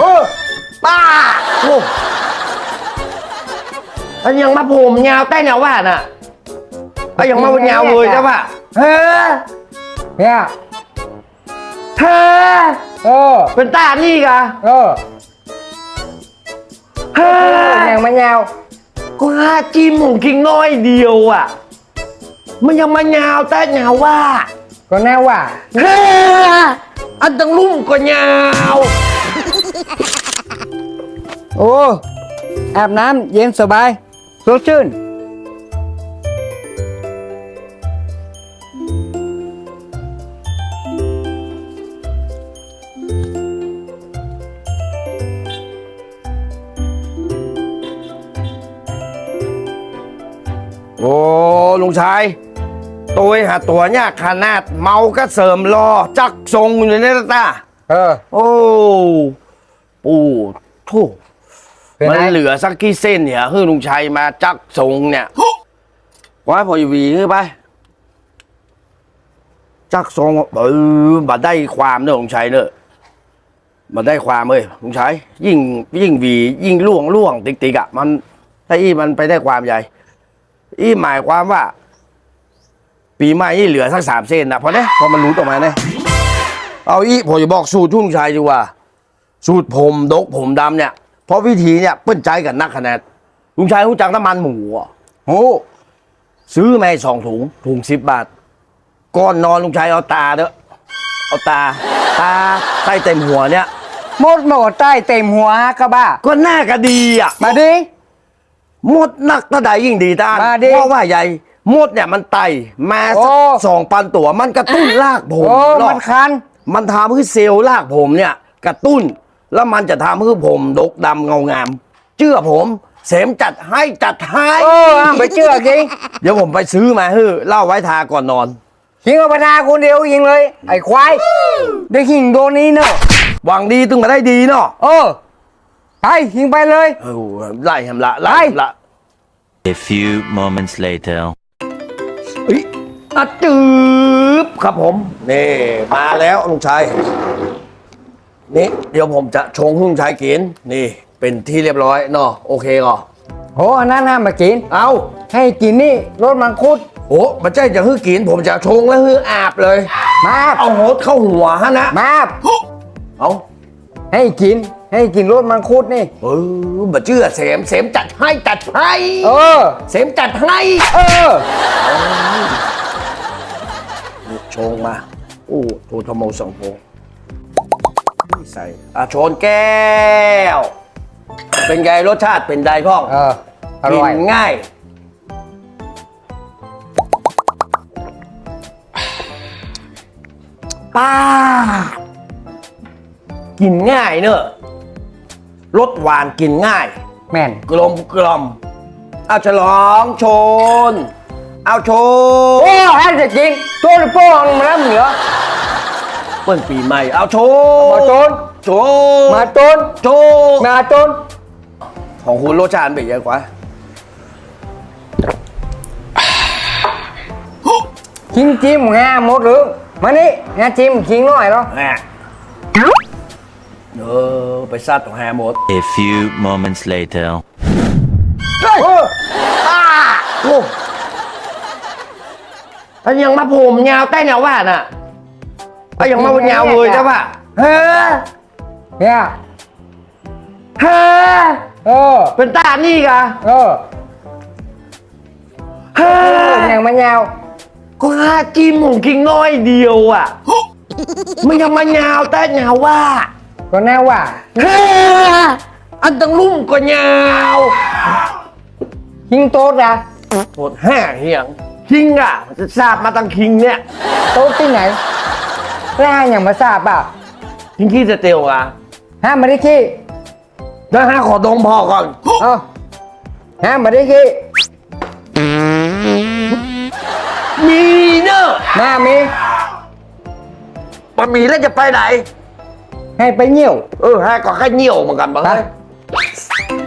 เออป้าโอ้อันยังมาผมยาวใต้แนวว่าน่ะก็ยังมาเป็นยาวเลยใช่ปะเฮ้อเนี่ยเฮ้อเออเป็นตานี่กะเออเฮ้ออย่างมันยาวก็ห้าจิ้มของคิงน้อยเดียวอะ มันยังมายาวใต้แนวว่า ก็แน่ว่าเฮ้ออันตังลุ่มก็ยาว โอ้อาบน้ำเย็นสบายสดชื่น โอ้ลุงชาย ตัวหาตัวเนี่ยขนาดเมาก็เสริมรอ จักทรงอยู่ในตาเออ โอ้โอ้โธ่เป็นมันไงเหลือสักกี่เส้นเนี่ยคือลุงชัยมาจักทรงเนี่ยว่าพออยู่วีขึ้นไป จักทรงเออมาได้ความเนอะลุงชัยเนอะมาได้ความเลยลุงชัยยิ่งยิ่งหวี ยิ่งล่วงล่วงติ๊กติ๊กอะมันถ้าอีมันไปได้ความใหญ่ อีหมายความว่า ปีใหม่นี่เหลือสักสามเส้นนะพอเนี่ยพอมันรู้ตรงมาเนี่ยเอาอีผมจะบอกสูตรทุ่งชายดีกว่า สูตรผมดกผมดำเนี่ย เพราะวิธีเนี่ยเปิ้นใจกับนักคะแนนลุงชายรู้จักน้ำมันหมูเหรอะโอ้ซื้อมาให้สองถุงถุงสิบบาทก่อนนอนลุงชายเอาตาเด้อเอาตา ตาใต้เต็มหัวเนี่ยมดหมดใต้เต็มหัวกระบ้าก็น่าก็ดีอะมาดิมดนักเท่าใดยิ่งดีตามาดิเพราะว่าใหญ่ มดเนี่ยมันไต่มาสักโอ้ สองพันตัว มันกระตุ้นรากผมโอ้รอบมันคัน มันทำให้เซลล์รากผมเนี่ย กระตุ้น แล้วมันจะทำให้ผมดกดำเงางาม เชื่อผม เสมจัดให้จัดให้เออห้ามไปเชื่อกิงเดี๋ยวผมไปซื้อมาเฮ้อเล่าไว้ทาก่อนนอน ยิงเอาไปทาคนเดียวยิงเลย ไอ้ควายได้ยิงโดนนี้เนอะหวังดีตึงมาได้ดีเนาะเออไปยิงไปเลย เออไล่แหมละไล่ไล่แหมละ A few moments later. เฮ้ยอะจืบครับผม นี่ มาแล้วลุงชัยนี่เดี๋ยวผมจะชงให้ลุงชัยกิน นี่เป็นที่เรียบร้อยเนาะโอเคก่อโอ้อันนั้นห้ามมากิน เอาให้กินนี่รสมังคุด โอ้มันใจจะฮื้อกิน ผมจะชงแล้วฮื้ออาบเลย มาเอาโหดเข้าหัวฮะนะมาเอาให้กิน ให้กินรสมังคุดนี่ เออมาเชื่อเสมเสมจัดให้จัดให้เออ เสมจัดให้ เออ ชงมาโอ้โทธโมสังโพใส่อะชนแก้ว เป็นไงรสชาติเป็นไดพ่องเอออกิร่อยนง่าย ป้ากินง่ายเนอะรสหวานกินง่าย แม่น กลมกล่อมเอาฉลองชน เอาชโอ้นให้จะกินตัวโป้งมาแล้วเหนือเปิ้นปีใหม่ เอาชนมาโจนชนมาโจนชนมาโจนของคุณรสชาติเป็นยังไงกว่าชิงจิ้มงาหมดหรือมานี่งาจิ้มชิงหน่อยเหรอแหม่เออไปซัดของแฮหมด A few moments later. เฮ้ยป้าโอ้ อันยังมาผมยาวใต้แนวว่าน่ะอันยังมาเป็นยาวเลยใช่ปะเฮ้อเนี่ยเฮ้อเออ เป็นตานี่กะเออเฮ้ออย่างมันยาวก็ห้าจิ้มของคิงน้อยเดียวอะมันยังมายาวใต้แนวว่า ก็แน่ว่าเฮ้ออันตังลุ่มก็ยาวชิงโต๊ดอะหมดห้าเหียง คิงอะมันจะทราบมาตังคิงเนี่ยโต๊ดที่ไหนแล้วให้อย่างมาทราบเปล่าคิงขี้จะเตียวอะห้ามมาได้ขี้นะฮะขอดมพอก่อนเออห้ามมาได้ขี้มีเนอะมามีมันมีแล้วจะไปไหน ให้ไปเหี่ยว เออฮะก็แค่เหนียวเหมือนกันบ้างไป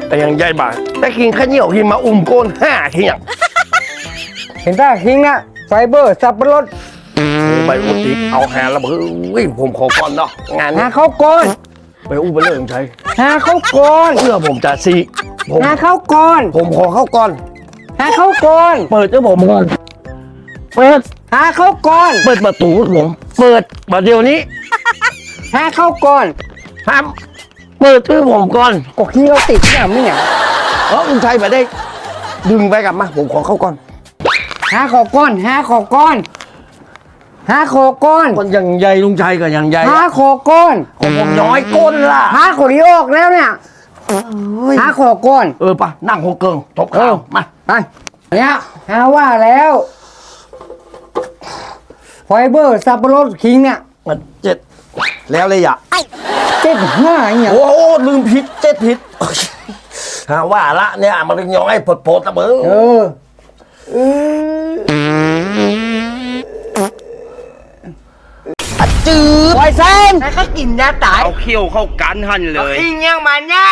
แต่ยังใหญ่บ่าแต่กินแค่เหนียวกินมาอุ้มโกนห้าเหียง เห็นป่ะคิงนะไฟเบอร์สับปะรดโอ้ไปอุติเอาแฮนแล้วเฮ้ยผมขอก่อนเนาะงานหานี้เขาก่อนไปอู้ไปเลยลุงชัยหาเขาก่อนเพื่อผมจะซีผมหาเขาก่อนผมขอเข้าก่อนหาเขาก่อนเปิดให้ผมก่อนเปิดหาเขาก่อนเปิดประตูผมเปิดมาเดี๋ยวนี้หาเขาก่อนห้ามเปิดให้ผมก่อนก็ขี้เราติดเนี่ยไม่เนี่ยเออลุงชัยไปได้ ดึงไปกลับมาผมขอเข้าก่อน หาขอก่อนหาขอก่อนหาขอก่อนคนอย่างใหญ่ลุงชัยกับอย่างใหญ่หาขอก่อนของผมน้อยก้นล่ะหาขอที่ออกแล้วเนี่ยหาขอก่อนเออปะนั่งหัวเกิงทบข้าวมาไปเนี่ยหาว่าแล้วไฟเบอร์สับปะรดคิงเนี่ยมันเจ็ดแล้วเลยอะเจ็ดห้าเนี่ยโอ้โหลืมผิดเจ็ดผิดหาว่าละเนี่ยมันย้อยผดโผดนะเบิ้งเออ จืดไวเซนให้เขากินยาตายเอาเขี้ยวเข้ากันหันเลยอิงยังมันเนี่ย